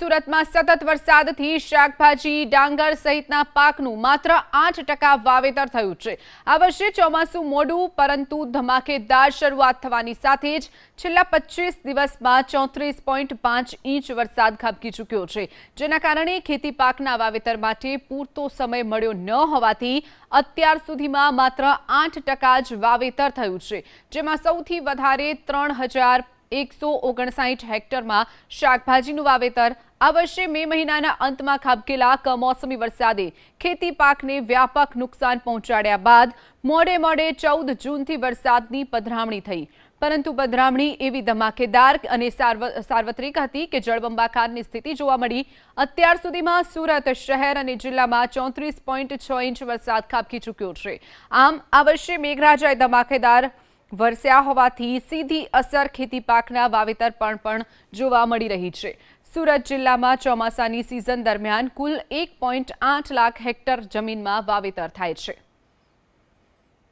સુરતમાં સતત વરસાદથી શાકભાજી, ડાંગર સહિતના પાકનું માત્ર આઠ ટકા વાવેતર થયું છે. આ વર્ષે ચોમાસું મોડું, પરંતુ ધમાકેદાર શરૂઆત થવાની સાથે જ છેલ્લા પચીસ દિવસમાં ચોત્રીસ પોઈન્ટ પાંચ ઇંચ વરસાદ ખાબકી ચૂક્યો છે. જેના કારણે ખેતી પાકના વાવેતર માટે પૂરતો સમય મળ્યો ન હોવાથી અત્યાર સુધીમાં માત્ર આઠ ટકા જ વાવેતર થયું છે. જેમાં સૌથી વધારે ત્રણ હજાર એકસો ઓગણસાઠ હેક્ટરમાં શાકભાજીનું વાવેતર. આ વર્ષે મે મહિનાના અંતમાં ખાબકેલા કમોસમી વરસાદે ખેતી પાકને વ્યાપક નુકસાન પહોંચાડ્યા બાદ મોડે મોડે ચૌદ જૂનથી વરસાદની પધરામણી થઈ. પરંતુ પધરામણી એવી ધમાકેદાર અને સાર્વત્રિક હતી કે જળબંબાકારની સ્થિતિ જોવા મળી. અત્યાર સુધીમાં સુરત શહેર અને જિલ્લામાં ચોત્રીસ પોઈન્ટ છ ઇંચ વરસાદ ખાબકી ચૂક્યો છે. આમ, આ વર્ષે મેઘરાજાએ ધમાકેદાર વરસ્યા હોવાથી સીધી અસર ખેતી પાકના વાવેતર પણ પણ જોવા મળી રહી છે. સુરત જિલ્લામાં ચોમાસાની સિઝન દરમિયાન કુલ એક પોઈન્ટ આઠ લાખ હેક્ટર જમીનમાં વાવેતર થાય છે.